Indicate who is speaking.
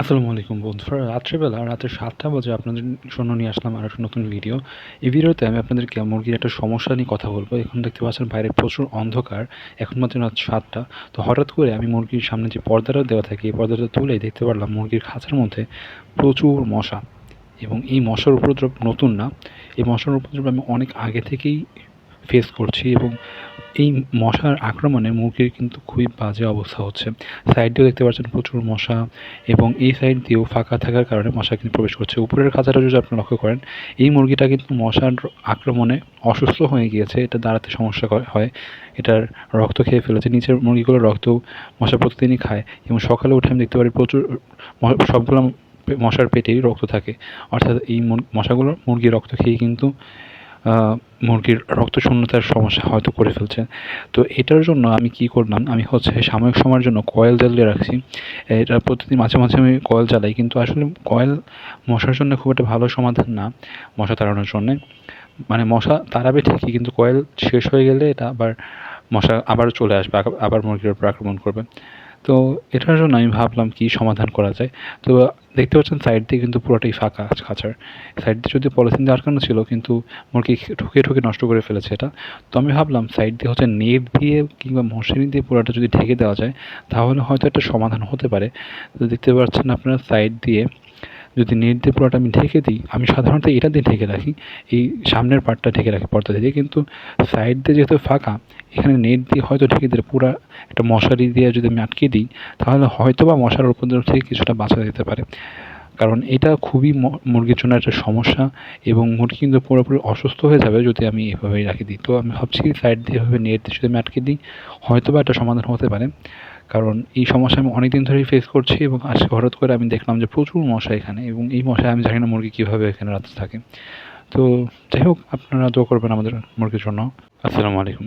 Speaker 1: আসসালামু আলাইকুম বন্ধুরা রাত্রেবেলা রাতের সাতটা বাজে আপনাদের জন্য নিয়ে আসলাম আর একটা নতুন ভিডিও এই ভিডিওতে আমি আপনাদেরকে মুরগির একটা সমস্যা নিয়ে কথা বলব। এখন দেখতে পাচ্ছেন বাইরে প্রচুর অন্ধকার। এখন মাত্র রাত সাতটা। তো হঠাৎ করে আমি মুরগির সামনে যে পর্দাটা দেওয়া থাকে, এই পর্দাটা তুলেই দেখতে পারলাম মুরগির খাঁচার মধ্যে প্রচুর মশা। এবং এই মশার উপদ্রব নতুন না। এই মশার উপদ্রব আমি অনেক আগে থেকেই ফেস করছি এবং এই মশার আক্রমণে মুরগির কিন্তু খুবই বাজে অবস্থা হচ্ছে। সাইড দিয়েও দেখতে পাচ্ছেন প্রচুর মশা এবং এই সাইড দিয়েও ফাঁকা থাকার কারণে মশা কিন্তু প্রবেশ করছে। উপরের খাঁচাটা যদি আপনি লক্ষ্য করেন, এই মুরগিটা কিন্তু মশার আক্রমণে অসুস্থ হয়ে গিয়েছে। এটা দাঁড়াতে সমস্যা হয়। এটার রক্ত খেয়ে ফেলেছে। নিচের মুরগিগুলোর রক্ত মশা প্রতিদিনই খায় এবং সকালে উঠে আমি দেখতে পারি প্রচুর সবগুলো মশার পেটেই রক্ত থাকে। অর্থাৎ এই মশাগুলো মুরগির রক্ত খেয়ে কিন্তু মুরগির রক্ত শূন্যতার সমস্যা হয়তো করে ফেলছে। তো এটার জন্য আমি কি করলাম? আমি হচ্ছে সাময়িক সময়ের জন্য কয়েল জ্বালিয়ে রাখছি। এটা প্রতিদিন মাঝে মাঝে আমি কয়েল জ্বালাই, কিন্তু আসলে কয়েল মশার জন্য খুব একটা ভালো সমাধান না মশা তাড়ানোর জন্যে। মানে মশা তাড়াবে ঠিকই, কিন্তু কয়েল শেষ হয়ে গেলে এটা আবার মশা আবার চলে আসবে, আবার মুরগির উপর আক্রমণ করবে। তো এটার জন্য আমি ভাবলাম কি সমাধান করা যায়। তো দেখতে পাচ্ছেন সাইড দিয়ে কিন্তু পুরোটাই ফাঁকা খাঁচার সাইড দিয়ে যদি পলিথিন দিয়ে আটকানো ছিল কিন্তু মুরগি ঠুকে ঠুকে নষ্ট করে ফেলেছে এটা। তো আমি ভাবলাম সাইড দিয়ে হচ্ছে নেট দিয়ে কিংবা মশারি দিয়ে পুরোটা যদি ঢেকে দেওয়া যায়, তাহলে হয়তো একটা সমাধান হতে পারে। তো দেখতে পাচ্ছেন আপনারা সাইড দিয়ে যদি নেট দিয়ে পুরোটা আমি ঢেকে দিই, আমি সাধারণত এটা দিয়ে ঢেকে রাখি, এই সামনের পার্টটা ঢেকে রাখি পর্দা দিয়ে কিন্তু সাইড দিয়ে যেহেতু ফাঁকা, এখানে নেট দিয়ে হয়তো ঢেকে দিলে পুরো একটা মশারি দিয়ে যদি আমি আটকে দিই, তাহলে হয়তো বা মশার উপদ্রব থেকে কিছুটা বাঁচা যেতে পারে। কারণ এটা খুবই মুরগির জন্য একটা সমস্যা এবং মুরগি কিন্তু পুরোপুরি অসুস্থ হয়ে যাবে যদি আমি এভাবেই রাখি দিই। তো আমি ভাবছি সাইড দিয়ে এভাবে নেট দিয়ে যদি আমি আটকে দিই হয়তো বা একটা সমাধান হতে পারে। কারণ এই সমস্যা আমি অনেক দিন ধরেই ফেস করছি এবং আজকে হঠাৎ করে আমি দেখলাম যে প্রচুর মশা এখানে এবং এই মশায় আমি জানি না মুরগি কীভাবে এখানে রাতে থাকে। তো যাই হোক, আপনারা দোয়া করবেন আমাদের মুরগির জন্য। আসসালামু আলাইকুম।